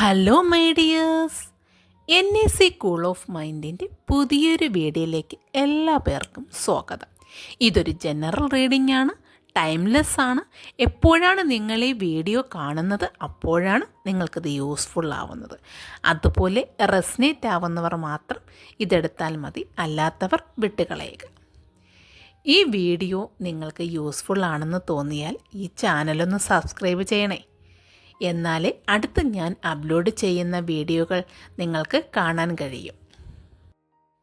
Hello my dears N A C cool of മൈൻഡിന്റെ പുതിയൊരു വീഡിയോയിലേക്ക് എല്ലാ പേർക്കും സ്വാഗതം. ഇതൊരു ജനറൽ റീഡിംഗ് ആണ് ടൈംലെസ് ആണ്. എപ്പോഴാണ് നിങ്ങൾ ഈ വീഡിയോ കാണുന്നത് അപ്പോഴാണ് നിങ്ങൾക്കിത് യൂസ്ഫുൾ ആവുന്നത്. അതുപോലെ റെസ്നേറ്റ് ആവുന്നവർ മാത്രം ഇതെടുത്താൽ മതി അല്ലാത്തവർ വിട്ടുകളയുക. ഈ വീഡിയോ നിങ്ങൾക്ക് യൂസ്ഫുൾ ആണെന്ന് തോന്നിയാൽ ഈ ചാനലൊന്ന് സബ്സ്ക്രൈബ് ചെയ്യണേ. എന്നാലേ അടുത്ത് ഞാൻ അപ്ലോഡ് ചെയ്യുന്ന വീഡിയോകൾ നിങ്ങൾക്ക് കാണാൻ കഴിയും.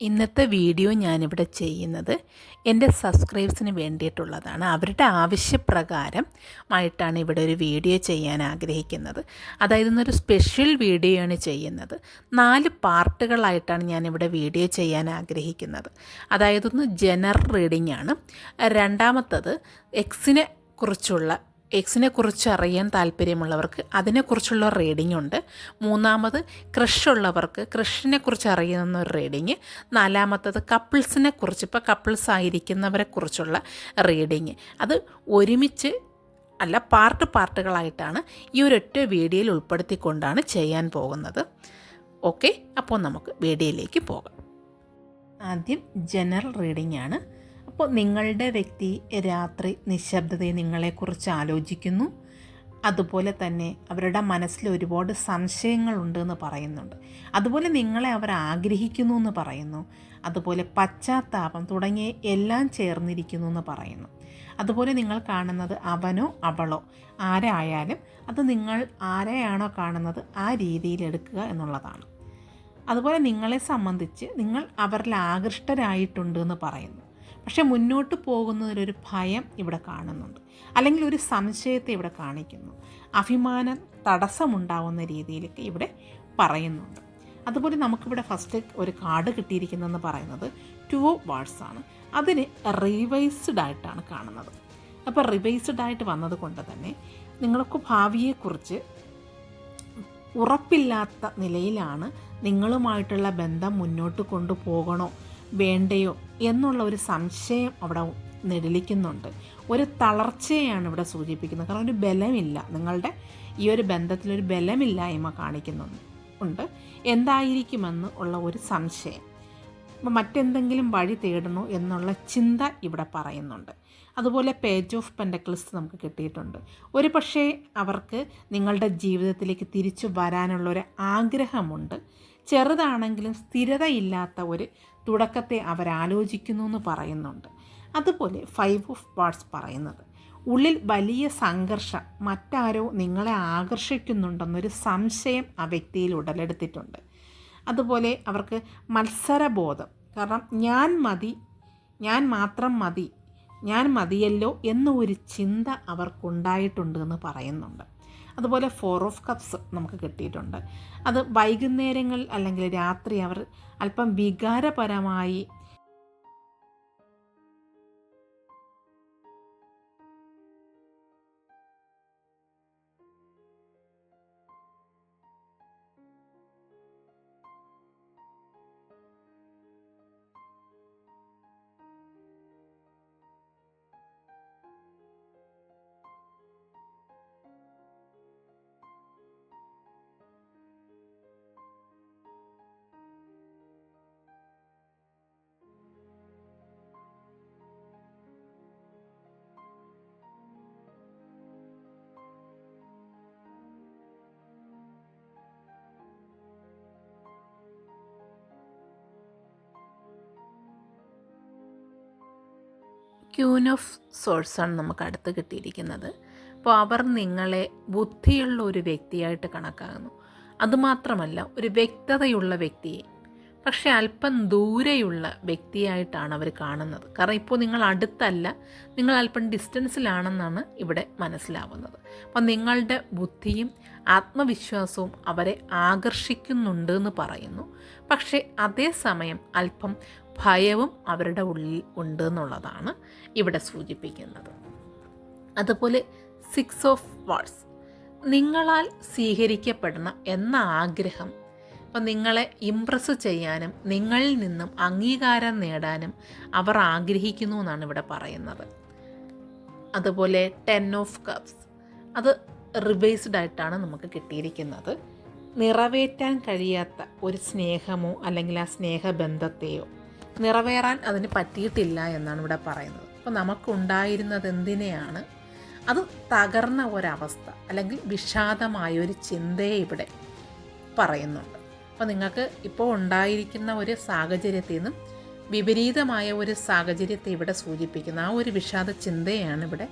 ഇന്നത്തെ വീഡിയോ ഞാനിവിടെ ചെയ്യുന്നത് എന്റെ സബ്സ്ക്രൈബ്സിന് വേണ്ടിയിട്ടുള്ളതാണ്. അവരുടെ ആവശ്യപ്രകാരം ആയിട്ടാണ് ഇവിടെ ഒരു വീഡിയോ ചെയ്യാൻ ആഗ്രഹിക്കുന്നത്. അതായത് ഇന്നൊരു സ്പെഷ്യൽ വീഡിയോ ആണ് ചെയ്യുന്നത്. നാല് പാർട്ടുകളായിട്ടാണ് ഞാനിവിടെ വീഡിയോ ചെയ്യാൻ ആഗ്രഹിക്കുന്നത്. അതായത് ഒന്ന് ജനറൽ റീഡിംഗ് ആണ് രണ്ടാമത്തത് എക്സിനെ കുറിച്ചുള്ള എക്സിനെ കുറിച്ച് അറിയാൻ താല്പര്യമുള്ളവർക്ക് അതിനെക്കുറിച്ചുള്ള റീഡിംഗ് ഉണ്ട്. മൂന്നാമത് ക്രഷ് ഉള്ളവർക്ക് ക്രഷിനെ കുറിച്ച് അറിയുന്ന ഒരു റീഡിങ് നാലാമത്തത് കപ്പിൾസിനെ കുറിച്ച് ഇപ്പോൾ കപ്പിൾസ് ആയിരിക്കുന്നവരെ കുറിച്ചുള്ള റീഡിങ് അത് ഒരുമിച്ച് അല്ല പാർട്ട് പാർട്ടുകളായിട്ടാണ് ഈ ഒരൊറ്റ വീഡിയോയിൽ ഉൾപ്പെടുത്തിക്കൊണ്ടാണ് ചെയ്യാൻ പോകുന്നത്. ഓക്കെ അപ്പോൾ നമുക്ക് വീഡിയോയിലേക്ക് പോകാം. ആദ്യം ജനറൽ റീഡിംഗ് ആണ്. അപ്പോൾ നിങ്ങളുടെ വ്യക്തി രാത്രി നിശബ്ദതയെ നിങ്ങളെക്കുറിച്ച് ആലോചിക്കുന്നു. അതുപോലെ തന്നെ അവരുടെ മനസ്സിൽ ഒരുപാട് സംശയങ്ങളുണ്ട് എന്ന് പറയുന്നുണ്ട്. അതുപോലെ നിങ്ങളെ അവർ ആഗ്രഹിക്കുന്നു എന്ന് പറയുന്നു. അതുപോലെ പശ്ചാത്താപം തുടങ്ങിയ എല്ലാം ചേർന്നിരിക്കുന്നു എന്ന് പറയുന്നു. അതുപോലെ നിങ്ങൾ കാണുന്നത് അവനോ അവളോ ആരായാലും അത് നിങ്ങൾ ആരെയാണോ കാണുന്നത് ആ രീതിയിൽ എടുക്കുക എന്നുള്ളതാണ്. അതുപോലെ നിങ്ങളെ സംബന്ധിച്ച് നിങ്ങൾ അവരിൽ ആകൃഷ്ടരായിട്ടുണ്ട് എന്ന് പറയുന്നു. പക്ഷെ മുന്നോട്ട് പോകുന്നതിലൊരു ഭയം ഇവിടെ കാണുന്നുണ്ട്. അല്ലെങ്കിൽ ഒരു സംശയത്തെ ഇവിടെ കാണിക്കുന്നു. അഭിമാനം തടസ്സമുണ്ടാവുന്ന രീതിയിലൊക്കെ ഇവിടെ പറയുന്നുണ്ട്. അതുപോലെ നമുക്കിവിടെ ഫസ്റ്റ് ഒരു കാർഡ് കിട്ടിയിരിക്കുന്നതെന്ന് പറയുന്നത് ടു ഓഫ് വാർഡ്സ് ആണ്. അതിന് റിവൈസ്ഡ് ആയിട്ടാണ് കാണുന്നത്. അപ്പോൾ റിവൈസ്ഡ് ആയിട്ട് വന്നത് കൊണ്ട് തന്നെ നിങ്ങൾക്ക് ഭാവിയെക്കുറിച്ച് ഉറപ്പില്ലാത്ത നിലയിലാണ് നിങ്ങളുമായിട്ടുള്ള ബന്ധം മുന്നോട്ട് കൊണ്ടുപോകണോ വേണ്ടയോ എന്നുള്ള ഒരു സംശയം അവിടെ നെടിലിക്കുന്നുണ്ട്. ഒരു തളർച്ചയാണ് ഇവിടെ സൂചിപ്പിക്കുന്നത്. കാരണം ഒരു ബലമില്ല. നിങ്ങളുടെ ഈ ഒരു ബന്ധത്തിലൊരു ബലമില്ലായ്മ കാണിക്കുന്നുണ്ട്. ഉണ്ട്. എന്തായിരിക്കുമെന്ന് ഉള്ള ഒരു സംശയം. അപ്പം മറ്റെന്തെങ്കിലും വഴി തേടണോ എന്നുള്ള ചിന്ത ഇവിടെ പറയുന്നുണ്ട്. അതുപോലെ പേജ് ഓഫ് പെൻഡക്കിൾസ് നമുക്ക് കിട്ടിയിട്ടുണ്ട്. ഒരു പക്ഷേ അവർക്ക് നിങ്ങളുടെ ജീവിതത്തിലേക്ക് തിരിച്ചു വരാനുള്ള ഒരു ആഗ്രഹമുണ്ട്. ചെറുതാണെങ്കിലും സ്ഥിരതയില്ലാത്ത ഒരു തുടക്കത്തെ അവരാലോചിക്കുന്നു എന്ന് പറയുന്നുണ്ട്. അതുപോലെ ഫൈവ് ഓഫ് വാർഡ്സ് പറയുന്നത്. ഉള്ളിൽ വലിയ സംഘർഷം മറ്റാരോ നിങ്ങളെ ആകർഷിക്കുന്നുണ്ടെന്നൊരു സംശയം ആ വ്യക്തിയിൽ ഉടലെടുത്തിട്ടുണ്ട്. അതുപോലെ അവർക്ക് മത്സരബോധം. കാരണം ഞാൻ മതി ഞാൻ മാത്രം മതി ഞാൻ മതിയല്ലോ എന്നൊരു ചിന്ത അവർക്കുണ്ടായിട്ടുണ്ട് എന്ന് പറയുന്നുണ്ട്. അതുപോലെ ഫോർ ഓഫ് കപ്സ് നമുക്ക് കിട്ടിയിട്ടുണ്ട്. അത് വൈകുന്നേരങ്ങൾ അല്ലെങ്കിൽ രാത്രി അവർ അല്പം വികാരപരമായി ക്യൂൻ ഓഫ് സോഴ്സാണ് നമുക്ക് അടുത്ത് കിട്ടിയിരിക്കുന്നത്. അപ്പോൾ അവർ നിങ്ങളെ ബുദ്ധിയുള്ള ഒരു വ്യക്തിയായിട്ട് കണക്കാകുന്നു അതുമാത്രമല്ല ഒരു വ്യക്തതയുള്ള വ്യക്തിയെ. പക്ഷേ അല്പം ദൂരെയുള്ള വ്യക്തിയായിട്ടാണ് അവർ കാണുന്നത്. കാരണം ഇപ്പോൾ നിങ്ങൾ അടുത്തല്ല നിങ്ങൾ അല്പം ഡിസ്റ്റൻസിലാണെന്നാണ് ഇവിടെ മനസ്സിലാവുന്നത്. അപ്പം നിങ്ങളുടെ ബുദ്ധിയും ആത്മവിശ്വാസവും അവരെ ആകർഷിക്കുന്നുണ്ട് എന്ന് പറയുന്നു. പക്ഷേ അതേസമയം അല്പം ഭയവും അവരുടെ ഉള്ളിൽ ഉണ്ട് എന്നുള്ളതാണ് ഇവിടെ സൂചിപ്പിക്കുന്നത്. അതുപോലെ സിക്സ് ഓഫ് വാർഡ്സ് നിങ്ങളാൽ സ്വീകരിക്കപ്പെടണം എന്ന ആഗ്രഹം അപ്പം നിങ്ങളെ ഇംപ്രസ് ചെയ്യാനും നിങ്ങളിൽ നിന്നും അംഗീകാരം നേടാനും അവർ ആഗ്രഹിക്കുന്നു എന്നാണ് ഇവിടെ പറയുന്നത്. അതുപോലെ ടെൻ ഓഫ് കപ്സ് അത് റിവേഴ്സ്ഡ് ആയിട്ടാണ് നമുക്ക് കിട്ടിയിരിക്കുന്നത്. നിറവേറ്റാൻ കഴിയാത്ത ഒരു സ്നേഹമോ അല്ലെങ്കിൽ ആ സ്നേഹബന്ധത്തെയോ നിറവേറാൻ അതിന് പറ്റിയിട്ടില്ല എന്നാണ് ഇവിടെ പറയുന്നത്. അപ്പോൾ നമുക്കുണ്ടായിരുന്നത് എന്തിനെയാണ്? അത് തകർന്ന ഒരവസ്ഥ അല്ലെങ്കിൽ വിഷാദമായ ഒരു ചിന്തയെ ഇവിടെ പറയുന്നുണ്ട്. അപ്പോൾ നിങ്ങൾക്ക് ഇപ്പോൾ ഉണ്ടായിരിക്കുന്ന ഒരു സാഹചര്യത്തിൽ നിന്നും വിപരീതമായ ഒരു സാഹചര്യത്തെ ഇവിടെ സൂചിപ്പിക്കുന്ന ആ ഒരു വിഷാദ ചിന്തയാണ് ഇവിടെ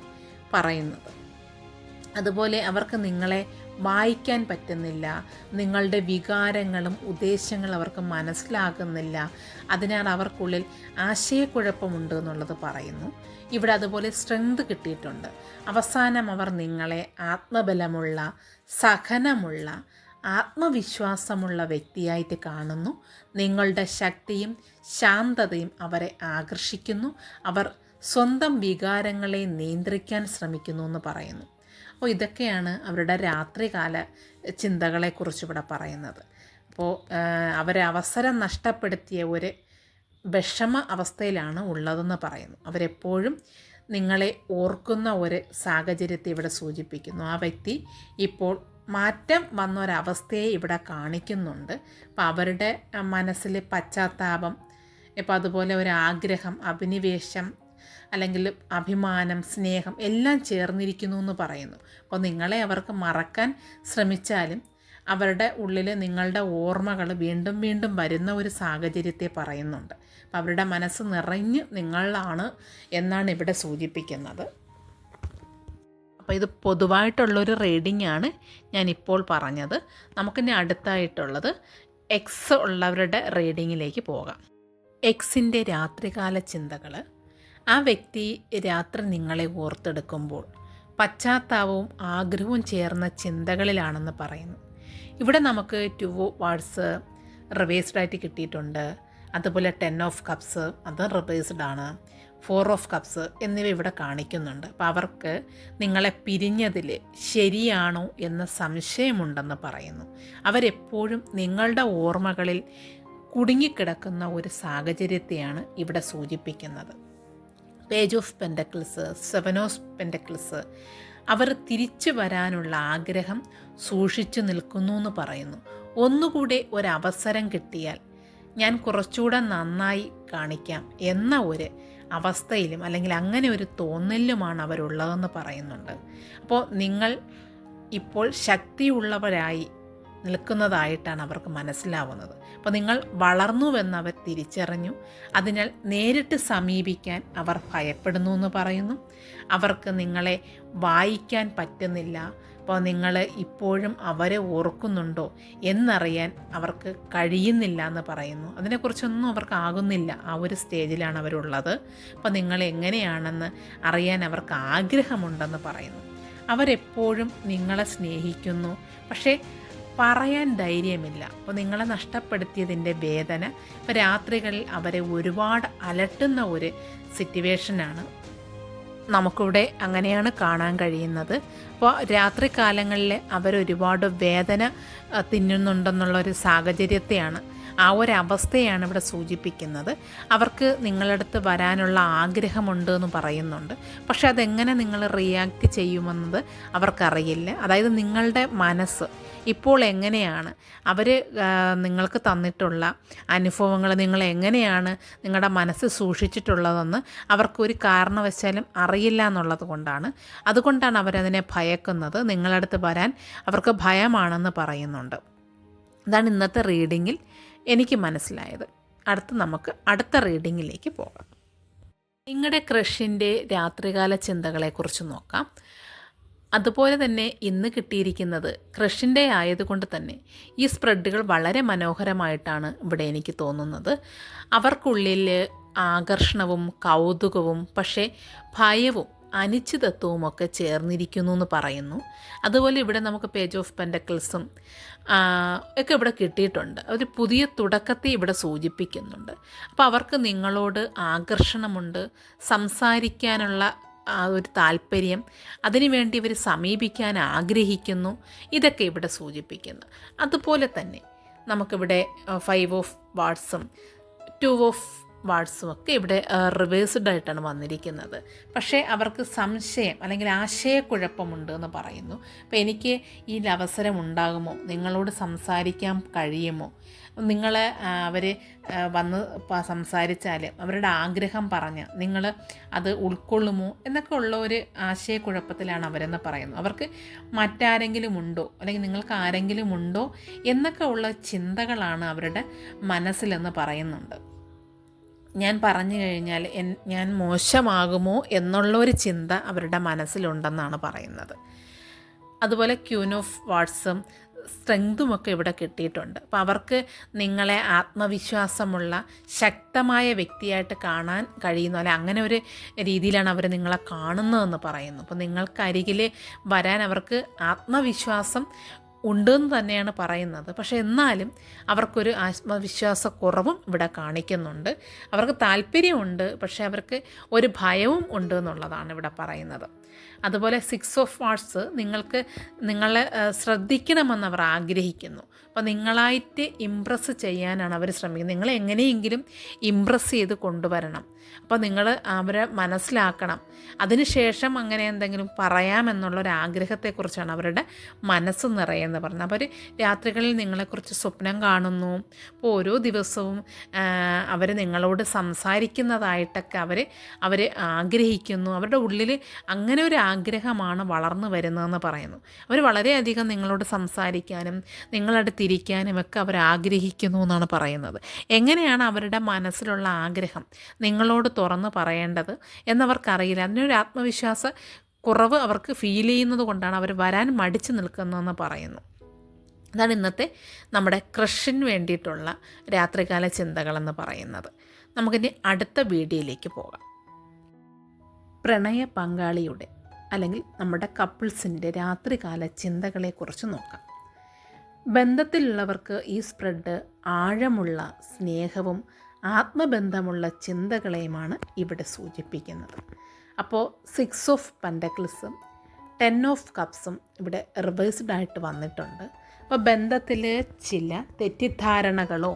പറയുന്നത്. അതുപോലെ അവർക്ക് നിങ്ങളെ വായിക്കാൻ പറ്റുന്നില്ല. നിങ്ങളുടെ വികാരങ്ങളും ഉദ്ദേശങ്ങളും അവർക്ക് മനസ്സിലാകുന്നില്ല. അതിനാൽ അവർക്കുള്ളിൽ ആശയക്കുഴപ്പമുണ്ട് എന്നുള്ളത് പറയുന്നു. ഇവിടെ അതുപോലെ സ്ട്രെങ്ത് കിട്ടിയിട്ടുണ്ട്. അവസാനം അവർ നിങ്ങളെ ആത്മബലമുള്ള സഹനമുള്ള ആത്മവിശ്വാസമുള്ള വ്യക്തിയായിട്ട് കാണുന്നു. നിങ്ങളുടെ ശക്തിയും ശാന്തതയും അവരെ ആകർഷിക്കുന്നു. അവർ സ്വന്തം വികാരങ്ങളെ നിയന്ത്രിക്കാൻ ശ്രമിക്കുന്നു എന്ന് പറയുന്നു. അപ്പോൾ ഇതൊക്കെയാണ് അവരുടെ രാത്രികാല ചിന്തകളെക്കുറിച്ച് ഇവിടെ പറയുന്നത്. അപ്പോൾ അവരെ അവസരം നഷ്ടപ്പെടുത്തിയ ഒരു വിഷമ അവസ്ഥയിലാണ് ഉള്ളതെന്ന് പറയുന്നു. അവരെപ്പോഴും നിങ്ങളെ ഓർക്കുന്ന ഒരു സാഹചര്യത്തെ ഇവിടെ സൂചിപ്പിക്കുന്നു. ആ വ്യക്തി ഇപ്പോൾ മാറ്റം വന്ന ഒരവസ്ഥയെ ഇവിടെ കാണിക്കുന്നുണ്ട്. അപ്പോൾ അവരുടെ മനസ്സിൽ പശ്ചാത്താപം ഇപ്പോൾ അതുപോലെ ഒരു ആഗ്രഹം അഭിനിവേശം അല്ലെങ്കിൽ അഭിമാനം സ്നേഹം എല്ലാം ചേർന്നിരിക്കുന്നു എന്ന് പറയുന്നു. അപ്പോൾ നിങ്ങളെ അവർക്ക് മറക്കാൻ ശ്രമിച്ചാലും അവരുടെ ഉള്ളിൽ നിങ്ങളുടെ ഓർമ്മകൾ വീണ്ടും വീണ്ടും വരുന്ന ഒരു സാഹചര്യത്തെ പറയുന്നുണ്ട്. അപ്പോൾ അവരുടെ മനസ്സ് നിറഞ്ഞ് നിങ്ങളാണ് എന്നാണ് ഇവിടെ സൂചിപ്പിക്കുന്നത്. അപ്പോൾ ഇത് പൊതുവായിട്ടുള്ളൊരു റീഡിംഗ് ആണ് ഞാനിപ്പോൾ പറഞ്ഞത്. നമുക്കിനി അടുത്തായിട്ടുള്ളത് എക്സ് ഉള്ളവരുടെ റീഡിങ്ങിലേക്ക് പോകാം. എക്സിന്റെ രാത്രികാല ചിന്തകൾ ആ വ്യക്തി രാത്രി നിങ്ങളെ ഓർത്തെടുക്കുമ്പോൾ പശ്ചാത്താപവും ആഗ്രഹവും ചേർന്ന ചിന്തകളിലാണെന്ന് പറയുന്നു. ഇവിടെ നമുക്ക് ടു വാർഡ്സ് റിവേഴ്സ്ഡായിട്ട് കിട്ടിയിട്ടുണ്ട്. അതുപോലെ ടെൻ ഓഫ് കപ്സ് അത് റിവേഴ്സ്ഡ് ആണ്. ഫോർ ഓഫ് കപ്സ് എന്നിവ ഇവിടെ കാണിക്കുന്നുണ്ട്. അപ്പോൾ അവർക്ക് നിങ്ങളെ പിരിഞ്ഞതിൽ ശരിയാണോ എന്ന സംശയമുണ്ടെന്ന് പറയുന്നു. അവരെപ്പോഴും നിങ്ങളുടെ ഓർമ്മകളിൽ കുടുങ്ങിക്കിടക്കുന്ന ഒരു സാഹചര്യത്തെയാണ് ഇവിടെ സൂചിപ്പിക്കുന്നത്. Page of pentacles seven of pentacles. അവർ തിരിച്ചു വരാനുള്ള ആഗ്രഹം സൂക്ഷിച്ചു നിൽക്കുന്നു എന്ന് പറയുന്നു. ഒന്നുകൂടെ ഒരവസരം കിട്ടിയാൽ ഞാൻ കുറച്ചുകൂടെ നന്നായി കാണിക്കാം എന്ന ഒരു അവസ്ഥയിലും അല്ലെങ്കിൽ അങ്ങനെ ഒരു തോന്നലിലുമാണ് അവരുള്ളതെന്ന് പറയുന്നുണ്ട്. അപ്പോൾ നിങ്ങൾ ഇപ്പോൾ ശക്തിയുള്ളവരായി നിൽക്കുന്നതായിട്ടാണ് അവർക്ക് മനസ്സിലാവുന്നത്. അപ്പോൾ നിങ്ങൾ വളർന്നുവെന്ന് അവർ തിരിച്ചറിഞ്ഞു. അതിനാൽ നേരിട്ട് സമീപിക്കാൻ അവർ ഭയപ്പെടുന്നു എന്ന് പറയുന്നു. അവർക്ക് നിങ്ങളെ വായിക്കാൻ പറ്റുന്നില്ല. അപ്പോൾ നിങ്ങൾ ഇപ്പോഴും അവരെ ഓർക്കുന്നുണ്ടോ എന്നറിയാൻ അവർക്ക് കഴിയുന്നില്ല എന്ന് പറയുന്നു. അതിനെക്കുറിച്ചൊന്നും അവർക്ക് ആകുന്നില്ല. ആ ഒരു സ്റ്റേജിലാണ് അവരുള്ളത്. അപ്പോൾ നിങ്ങൾ എങ്ങനെയാണെന്ന് അറിയാൻ അവർക്ക് ആഗ്രഹമുണ്ടെന്ന് പറയുന്നു. അവരെപ്പോഴും നിങ്ങളെ സ്നേഹിക്കുന്നു. പക്ഷേ പറയാൻ ധൈര്യമില്ല. അപ്പോൾ നിങ്ങളെ നഷ്ടപ്പെടുത്തിയതിന്റെ വേദന ഇപ്പോൾ രാത്രികളിൽ അവരെ ഒരുപാട് അലട്ടുന്ന ഒരു സിറ്റുവേഷനാണ് നമുക്കിവിടെ അങ്ങനെയാണ് കാണാൻ കഴിയുന്നത്. അപ്പോൾ രാത്രി കാലങ്ങളിൽ അവരൊരുപാട് വേദന തിന്നുന്നുണ്ടെന്നുള്ളൊരു സാഹചര്യത്തെയാണ് ആ ഒരു അവസ്ഥയാണ് ഇവിടെ സൂചിപ്പിക്കുന്നത്. അവർക്ക് നിങ്ങളടുത്ത് വരാനുള്ള ആഗ്രഹമുണ്ട് എന്ന് പറയുന്നുണ്ട്. പക്ഷെ അതെങ്ങനെ നിങ്ങൾ റിയാക്ട് ചെയ്യുമെന്നത് അവർക്കറിയില്ല. അതായത് നിങ്ങളുടെ മനസ്സ് ഇപ്പോൾ എങ്ങനെയാണ്? അവർ നിങ്ങൾക്ക് തന്നിട്ടുള്ള അനുഭവങ്ങൾ നിങ്ങൾ എങ്ങനെയാണ് നിങ്ങളുടെ മനസ്സ് സൂക്ഷിച്ചിട്ടുള്ളതെന്ന് അവർക്കൊരു കാരണവശാലും അറിയില്ല എന്നുള്ളത് കൊണ്ടാണ്. അതുകൊണ്ടാണ് അവരതിനെ ഭയക്കുന്നത്. നിങ്ങളടുത്ത് വരാൻ അവർക്ക് ഭയമാണെന്ന് പറയുന്നുണ്ട്. ഇതാണ് ഇന്നത്തെ റീഡിങ്ങിൽ എനിക്ക് മനസ്സിലായത്. അടുത്ത് നമുക്ക് അടുത്ത റീഡിങ്ങിലേക്ക് പോകാം. നിങ്ങളുടെ ക്രഷിന്റെ രാത്രികാല ചിന്തകളെക്കുറിച്ച് നോക്കാം. അതുപോലെ തന്നെ ഇന്ന് കിട്ടിയിരിക്കുന്നത് ക്രഷിന്റെ ആയതുകൊണ്ട് തന്നെ ഈ സ്പ്രെഡുകൾ വളരെ മനോഹരമായിട്ടാണ് ഇവിടെ എനിക്ക് തോന്നുന്നത്. അവർക്കുള്ളിൽ ആകർഷണവും കൗതുകവും പക്ഷേ ഭയവും അനിശ്ചിതത്വവും ഒക്കെ ചേർന്നിരിക്കുന്നു എന്ന് പറയുന്നു. അതുപോലെ ഇവിടെ നമുക്ക് പേജ് ഓഫ് പെൻഡക്കിൾസും ഒക്കെ ഇവിടെ കിട്ടിയിട്ടുണ്ട്. ഒരു പുതിയ തുടക്കത്തെ ഇവിടെ സൂചിപ്പിക്കുന്നുണ്ട്. അപ്പോൾ അവർക്ക് നിങ്ങളോട് ആകർഷണമുണ്ട് സംസാരിക്കാനുള്ള ആ ഒരു താല്പര്യം അതിനുവേണ്ടി ഇവർ സമീപിക്കാൻ ആഗ്രഹിക്കുന്നു. ഇതൊക്കെ ഇവിടെ സൂചിപ്പിക്കുന്നു. അതുപോലെ തന്നെ നമുക്കിവിടെ ഫൈവ് ഓഫ് വാട്സും ടു ഓഫ് വാർഡ്സും ഒക്കെ ഇവിടെ റിവേഴ്സ്ഡ് ആയിട്ടാണ് വന്നിരിക്കുന്നത്. പക്ഷേ അവർക്ക് സംശയം അല്ലെങ്കിൽ ആശയക്കുഴപ്പമുണ്ട് എന്ന് പറയുന്നു. അപ്പോൾ എനിക്ക് ഈ അവസരം ഉണ്ടാകുമോ നിങ്ങളോട് സംസാരിക്കാൻ കഴിയുമോ? നിങ്ങൾ അവർ വന്ന് സംസാരിച്ചാൽ അവരുടെ ആഗ്രഹം പറഞ്ഞ് നിങ്ങൾ അത് ഉൾക്കൊള്ളുമോ? എന്നൊക്കെ ഉള്ള ഒരു ആശയക്കുഴപ്പത്തിലാണ് അവരെന്ന് പറയുന്നു. അവർക്ക് മറ്റാരെങ്കിലും ഉണ്ടോ? അല്ലെങ്കിൽ നിങ്ങൾക്ക് ആരെങ്കിലും ഉണ്ടോ? എന്നൊക്കെ ഉള്ള ചിന്തകളാണ് അവരുടെ മനസ്സിലെന്ന് പറയുന്നുണ്ട്. ഞാൻ പറഞ്ഞു കഴിഞ്ഞാൽ ഞാൻ മോശമാകുമോ എന്നുള്ള ഒരു ചിന്ത അവരുടെ മനസ്സിലുണ്ടെന്നാണ് പറയുന്നത്. അതുപോലെ ക്യൂൻ ഓഫ് വാട്സും സ്ട്രെങ്തുമൊക്കെ ഇവിടെ കിട്ടിയിട്ടുണ്ട്. അപ്പോൾ അവർക്ക് നിങ്ങളെ ആത്മവിശ്വാസമുള്ള ശക്തമായ വ്യക്തിയായിട്ട് കാണാൻ കഴിയുന്നു അല്ലെ അങ്ങനെ ഒരു രീതിയിലാണ് അവർ നിങ്ങളെ കാണുന്നതെന്ന് പറയുന്നു. അപ്പോൾ നിങ്ങൾക്കരികിൽ വരാൻ അവർക്ക് ആത്മവിശ്വാസം ഉണ്ടെന്ന് തന്നെയാണ് പറയുന്നത്. പക്ഷേ എന്നാലും അവർക്കൊരു ആത്മവിശ്വാസക്കുറവും ഇവിടെ കാണിക്കുന്നുണ്ട്. അവർക്ക് താല്പര്യമുണ്ട് പക്ഷേ അവർക്ക് ഒരു ഭയവും ഉണ്ട് എന്നുള്ളതാണ് ഇവിടെ പറയുന്നത്. അതുപോലെ സിക്സ് ഓഫ് വാർട്സ് നിങ്ങൾക്ക് നിങ്ങളെ ശ്രദ്ധിക്കണമെന്ന് അവർ ആഗ്രഹിക്കുന്നു. അപ്പോൾ നിങ്ങളായിട്ട് ഇമ്പ്രസ് ചെയ്യാനാണ് അവർ ശ്രമിക്കുന്നത്. നിങ്ങളെ എങ്ങനെയെങ്കിലും ഇമ്പ്രസ് ചെയ്ത് കൊണ്ടുവരണം. അപ്പോൾ നിങ്ങൾ അവരെ മനസ്സിലാക്കണം. അതിനുശേഷം അങ്ങനെ എന്തെങ്കിലും പറയാമെന്നുള്ളൊരാഗ്രഹത്തെക്കുറിച്ചാണ് അവരുടെ മനസ്സ് നിറയെന്ന് പറഞ്ഞത്. അവർ രാത്രികളിൽ നിങ്ങളെക്കുറിച്ച് സ്വപ്നം കാണുന്നു. അപ്പോൾ ഓരോ ദിവസവും അവർ നിങ്ങളോട് സംസാരിക്കുന്നതായിട്ടൊക്കെ അവർ അവർ ആഗ്രഹിക്കുന്നു. അവരുടെ ഉള്ളിൽ അങ്ങനെ ഒരു ആഗ്രഹമാണ് വളർന്നു വരുന്നതെന്ന് പറയുന്നു. അവർ വളരെയധികം നിങ്ങളോട് സംസാരിക്കാനും നിങ്ങളടുത്തിരിക്കാനും ഒക്കെ അവർ ആഗ്രഹിക്കുന്നു എന്നാണ് പറയുന്നത്. എങ്ങനെയാണ് അവരുടെ മനസ്സിലുള്ള ആഗ്രഹം? നിങ്ങളോട് തുറന്ന് പറയേണ്ടത് എന്നവർക്കറിയില്ല. അതിനൊരു ആത്മവിശ്വാസ കുറവ് അവർക്ക് ഫീൽ ചെയ്യുന്നത് കൊണ്ടാണ് അവർ വരാൻ മടിച്ചു നിൽക്കുന്നതെന്ന് പറയുന്നു. അതാണ് ഇന്നത്തെ നമ്മുടെ ക്രഷിന് വേണ്ടിയിട്ടുള്ള രാത്രികാല ചിന്തകളെന്ന് പറയുന്നത്. നമുക്കിനി അടുത്ത വീഡിയോയിലേക്ക് പോകാം. പ്രണയ പങ്കാളിയുടെ അല്ലെങ്കിൽ നമ്മുടെ കപ്പിൾസിന്റെ രാത്രികാല ചിന്തകളെക്കുറിച്ച് നോക്കാം. ബന്ധത്തിലുള്ളവർക്ക് ഈ സ്പ്രെഡ് ആഴമുള്ള സ്നേഹവും ആത്മബന്ധമുള്ള ചിന്തകളെയുമാണ് ഇവിടെ സൂചിപ്പിക്കുന്നത്. അപ്പോൾ സിക്സ് ഓഫ് പെൻഡക്കിൾസും ടെൻ ഓഫ് കപ്സും ഇവിടെ റിവേഴ്സ്ഡ് ആയിട്ട് വന്നിട്ടുണ്ട്. അപ്പോൾ ബന്ധത്തിൽ ചില തെറ്റിദ്ധാരണകളോ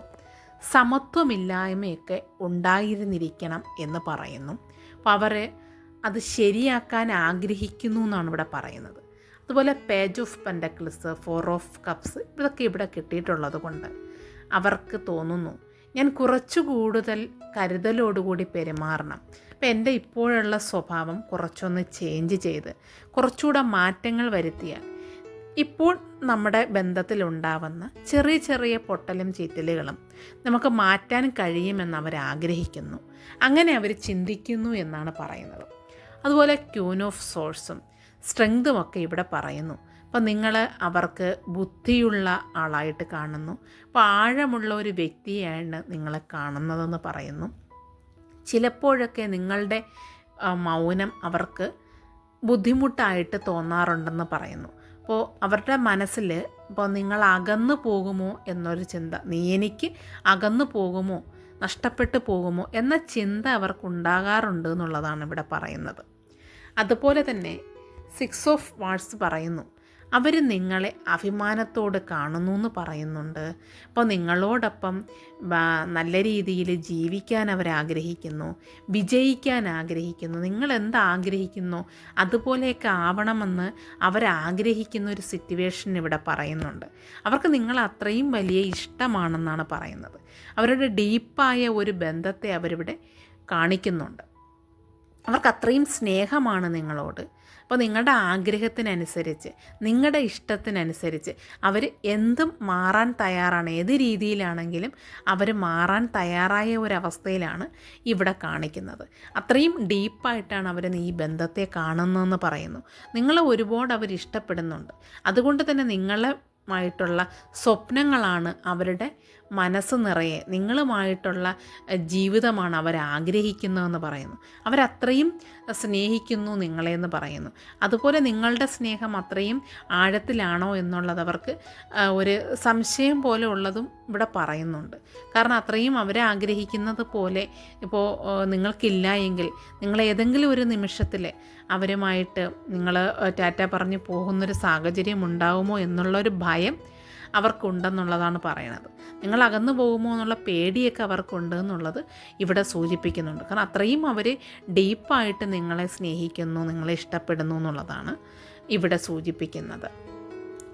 സമത്വമില്ലായ്മയൊക്കെ ഉണ്ടായിരുന്നിരിക്കണം എന്ന് പറയുന്നു. അപ്പോൾ അവർ അത് ശരിയാക്കാൻ ആഗ്രഹിക്കുന്നു എന്നാണ് ഇവിടെ പറയുന്നത്. അതുപോലെ page of pentacles four of cups ഇതൊക്കെ ഇവിടെ കിട്ടിയിട്ടുള്ളത് കൊണ്ട് അവർക്ക് തോന്നുന്നു ഞാൻ കുറച്ചു കൂടുതൽ കരുതലോടുകൂടി പെരുമാറണം. അപ്പം എന്റെ ഇപ്പോഴുള്ള സ്വഭാവം കുറച്ചൊന്ന് ചേഞ്ച് ചെയ്ത് കുറച്ചുകൂടെ മാറ്റങ്ങൾ വരുത്തിയാൽ ഇപ്പോൾ നമ്മുടെ ബന്ധത്തിലുണ്ടാവുന്ന ചെറിയ ചെറിയ പൊട്ടലും ചീറ്റലുകളും നമുക്ക് മാറ്റാൻ കഴിയുമെന്ന് അവർ ആഗ്രഹിക്കുന്നു. അങ്ങനെ അവർ ചിന്തിക്കുന്നു എന്നാണ് പറയുന്നത്. അതുപോലെ ക്യൂൻ ഓഫ് സോഴ്സും സ്ട്രെങ്തും ഒക്കെ ഇവിടെ പറയുന്നു. അപ്പോൾ നിങ്ങൾ അവർക്ക് ബുദ്ധിയുള്ള ആളായിട്ട് കാണുന്നു. അപ്പോൾ ആഴമുള്ള ഒരു വ്യക്തിയാണ് നിങ്ങളെ കാണുന്നതെന്ന് പറയുന്നു. ചിലപ്പോഴൊക്കെ നിങ്ങളുടെ മൗനം അവർക്ക് ബുദ്ധിമുട്ടായിട്ട് തോന്നാറുണ്ടെന്ന് പറയുന്നു. അപ്പോൾ അവരുടെ മനസ്സിൽ ഇപ്പോൾ നിങ്ങൾ അകന്നു പോകുമോ എന്നൊരു ചിന്ത നീ എനിക്ക് അകന്നു പോകുമോ നഷ്ടപ്പെട്ടു പോകുമോ എന്ന ചിന്ത അവർക്കുണ്ടാകാറുണ്ട് എന്നുള്ളതാണ് ഇവിടെ പറയുന്നത്. അതുപോലെ തന്നെ സിക്സ് ഓഫ് വാർഡ്സ് പറയുന്നു. അവർ നിങ്ങളെ അഭിമാനത്തോട് കാണുന്നു എന്ന് പറയുന്നുണ്ട്. അപ്പോൾ നിങ്ങളോടൊപ്പം നല്ല രീതിയിൽ ജീവിക്കാൻ അവർ ആഗ്രഹിക്കുന്നു വിജയിക്കാൻ ആഗ്രഹിക്കുന്നു. നിങ്ങൾ എന്താഗ്രഹിക്കുന്നു അതുപോലെയൊക്കെ ആവണമെന്ന് അവരാഗ്രഹിക്കുന്ന ഒരു സിറ്റുവേഷൻ ഇവിടെ പറയുന്നുണ്ട്. അവർക്ക് നിങ്ങൾ അത്രയും വലിയ ഇഷ്ടമാണെന്നാണ് പറയുന്നത്. അവരുടെ ഡീപ്പായ ഒരു ബന്ധത്തെ അവരിവിടെ കാണിക്കുന്നുണ്ട്. അവർക്ക് അത്രയും സ്നേഹമാണ് നിങ്ങളോട്. അപ്പോൾ നിങ്ങളുടെ ആഗ്രഹത്തിനനുസരിച്ച് നിങ്ങളുടെ ഇഷ്ടത്തിനനുസരിച്ച് അവർ എന്തും മാറാൻ തയ്യാറാണ്. ഏത് രീതിയിലാണെങ്കിലും അവർ മാറാൻ തയ്യാറായ ഒരവസ്ഥയിലാണ് ഇവിടെ കാണിക്കുന്നത്. അത്രയും ഡീപ്പായിട്ടാണ് അവർ ഈ ബന്ധത്തെ കാണുന്നതെന്ന് പറയുന്നു. നിങ്ങളെ ഒരുപാട് അവർ ഇഷ്ടപ്പെടുന്നുണ്ട്. അതുകൊണ്ട് തന്നെ നിങ്ങളെ മായിട്ടുള്ള സ്വപ്നങ്ങളാണ് അവരുടെ മനസ്സ് നിറയെ നിങ്ങളുമായിട്ടുള്ള ജീവിതമാണ് അവർ ആഗ്രഹിക്കുന്നതെന്ന് പറയുന്നു. അവരത്രയും സ്നേഹിക്കുന്നു നിങ്ങളെയെന്ന് പറയുന്നു. അതുപോലെ നിങ്ങളുടെ സ്നേഹം അത്രയും ആഴത്തിലാണോ എന്നുള്ളത് അവർക്ക് ഒരു സംശയം പോലെ ഉള്ളതും ഇവിടെ പറയുന്നുണ്ട്. കാരണം അത്രയും അവരെ ആഗ്രഹിക്കുന്നത് പോലെ ഇപ്പോൾ നിങ്ങൾക്കില്ല എങ്കിൽ നിങ്ങൾ ഏതെങ്കിലും ഒരു നിമിഷത്തിൽ അവരുമായിട്ട് നിങ്ങൾ ടാറ്റ പറഞ്ഞ് പോകുന്നൊരു സാഹചര്യം ഉണ്ടാകുമോ എന്നുള്ളൊരു ഭയം അവർക്കുണ്ടെന്നുള്ളതാണ് പറയണത് നിങ്ങൾ അകന്നു പോകുമോ എന്നുള്ള പേടിയൊക്കെ അവർക്കുണ്ട് എന്നുള്ളത് ഇവിടെ സൂചിപ്പിക്കുന്നുണ്ട്. കാരണം അത്രയും അവർ ഡീപ്പായിട്ട് നിങ്ങളെ സ്നേഹിക്കുന്നു നിങ്ങളെ ഇഷ്ടപ്പെടുന്നു എന്നുള്ളതാണ് ഇവിടെ സൂചിപ്പിക്കുന്നത്.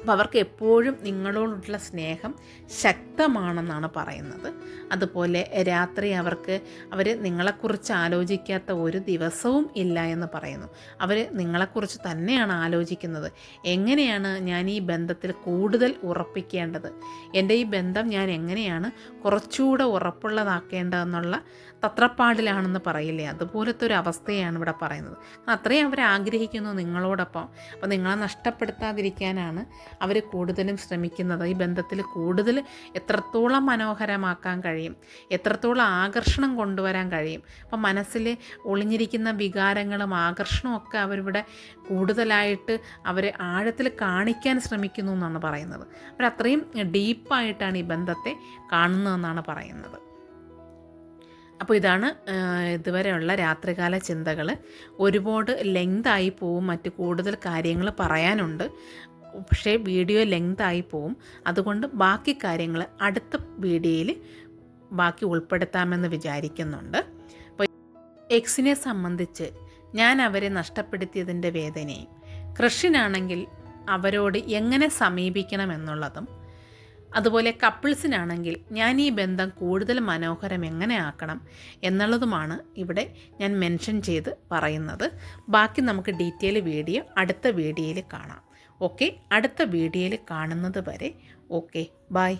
അപ്പോൾ അവർക്ക് എപ്പോഴും നിങ്ങളോടുള്ള സ്നേഹം ശക്തമാണെന്നാണ് പറയുന്നത്. അതുപോലെ രാത്രി അവർക്ക് അവർ നിങ്ങളെക്കുറിച്ച് ആലോചിക്കാത്ത ഒരു ദിവസവും ഇല്ല എന്ന് പറയുന്നു. അവർ നിങ്ങളെക്കുറിച്ച് തന്നെയാണ് ആലോചിക്കുന്നത്. എങ്ങനെയാണ് ഞാൻ ഈ ബന്ധത്തിൽ കൂടുതൽ ഉറപ്പിക്കേണ്ടത്? എന്റെ ഈ ബന്ധം ഞാൻ എങ്ങനെയാണ് കുറച്ചുകൂടെ ഉറപ്പുള്ളതാക്കേണ്ടതെന്നുള്ള തത്രപ്പാടിലാണെന്ന് പറയില്ലേ? അതുപോലത്തെ ഒരു അവസ്ഥയാണ് ഇവിടെ പറയുന്നത്. അത്രയും അവർ ആഗ്രഹിക്കുന്നു നിങ്ങളോടൊപ്പം. അപ്പോൾ നിങ്ങളെ നഷ്ടപ്പെടുത്താതിരിക്കാനാണ് അവർ കൂടുതലും ശ്രമിക്കുന്നത്. ഈ ബന്ധത്തിൽ കൂടുതൽ എത്രത്തോളം മനോഹരമാക്കാൻ കഴിയും എത്രത്തോളം ആകർഷണം കൊണ്ടുവരാൻ കഴിയും. അപ്പം മനസ്സിൽ ഒളിഞ്ഞിരിക്കുന്ന വികാരങ്ങളും ആകർഷണവും ഒക്കെ അവരിവിടെ കൂടുതലായിട്ട് അവർ ആഴത്തിൽ കാണിക്കാൻ ശ്രമിക്കുന്നു എന്നാണ് പറയുന്നത്. അവരത്രയും ഡീപ്പായിട്ടാണ് ഈ ബന്ധത്തെ കാണുന്നതെന്നാണ് പറയുന്നത്. അപ്പോൾ ഇതാണ് ഇതുവരെയുള്ള രാത്രികാല ചിന്തകൾ ഒരുപാട് ലെങ്തായി പോവും മറ്റ് കൂടുതൽ കാര്യങ്ങൾ പറയാനുണ്ട്. പക്ഷേ വീഡിയോ ലെങ്തായി പോവും. അതുകൊണ്ട് ബാക്കി കാര്യങ്ങൾ അടുത്ത വീഡിയോയിൽ ബാക്കി ഉൾപ്പെടുത്താമെന്ന് വിചാരിക്കുന്നുണ്ട്. അപ്പോൾ എക്സിനെ സംബന്ധിച്ച് ഞാൻ അവരെ നഷ്ടപ്പെടുത്തിയതിന്റെ വേദനയും കൃഷിനാണെങ്കിൽ അവരോട് എങ്ങനെ സമീപിക്കണം എന്നുള്ളതും അതുപോലെ കപ്പിൾസിനാണെങ്കിൽ ഞാൻ ഈ ബന്ധം കൂടുതൽ മനോഹരം എങ്ങനെ ആക്കണം എന്നുള്ളതുമാണ് ഇവിടെ ഞാൻ മെൻഷൻ ചെയ്ത് പറയുന്നത്. ബാക്കി നമുക്ക് ഡീറ്റെയിൽ വീഡിയോ അടുത്ത വീഡിയോയിൽ കാണാം. ഓക്കെ? അടുത്ത വീഡിയോയിൽ കാണുന്നത് വരെ ഓക്കെ. ബൈ.